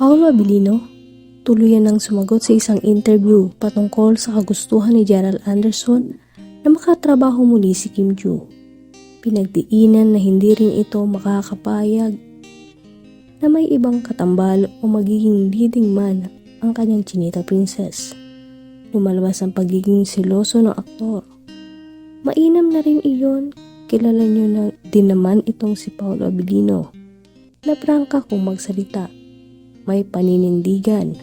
Paolo Abilino, tuluyan ng sumagot sa isang interview patungkol sa kagustuhan ni Gerald Anderson na makatrabaho muli si Kim Joo. Pinagdiinan na hindi rin ito makakapayag na may ibang katambal o magiging leading man ang kanyang chinita princess. Lumalabas ang pagiging seloso ng aktor. Mainam na rin iyon, kilala niyo na din naman itong si Paolo Abilino. Na prangka kung magsalita, may paninindigan.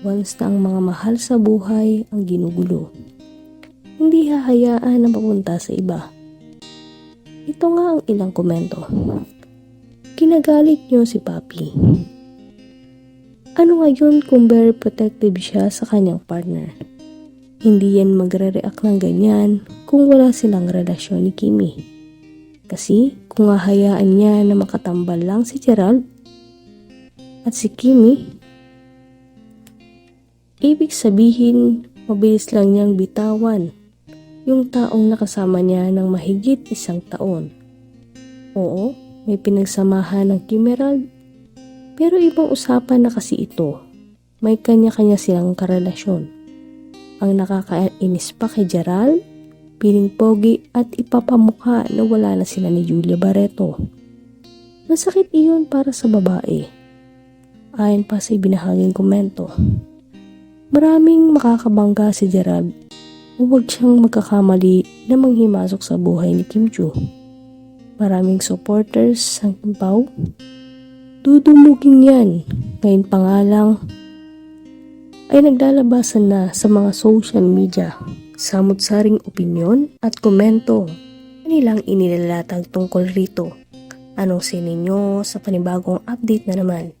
Once na ang mga mahal sa buhay ang ginugulo. Hindi hahayaan na mapunta sa iba. Ito nga ang ilang komento. Kinagalit niyo si Papi. Ano ngayon kung very protective siya sa kanyang partner? Hindi yan magre-react ng ganyan kung wala silang relasyon ni Kimi. Kasi kung hahayaan niya na makatambal lang si Gerald at si Kimi, ibig sabihin mabilis lang niyang bitawan yung taong nakasama niya ng mahigit isang taon. Oo, may pinagsamahan ng Kimerald pero ibang usapan na kasi ito. May kanya-kanya silang karelasyon. Ang nakakainis pa kay Gerald, piling pogi at ipapamukha na wala na sila ni Julia Barreto. Masakit iyon para sa babae. Ayon pa sa ibinahaging komento. Maraming makakabangga si Gerald huwag siyang magkakamali na manghimasok sa buhay ni Kim Joo. Maraming supporters ang Kim Pao Dudumugin yan. Ngayon pa nga lang, ay naglalabasan na sa mga social media. Samot-saring opinyon at komento nilang inilalatag tungkol rito. Anong sininyo sa panibagong update na naman?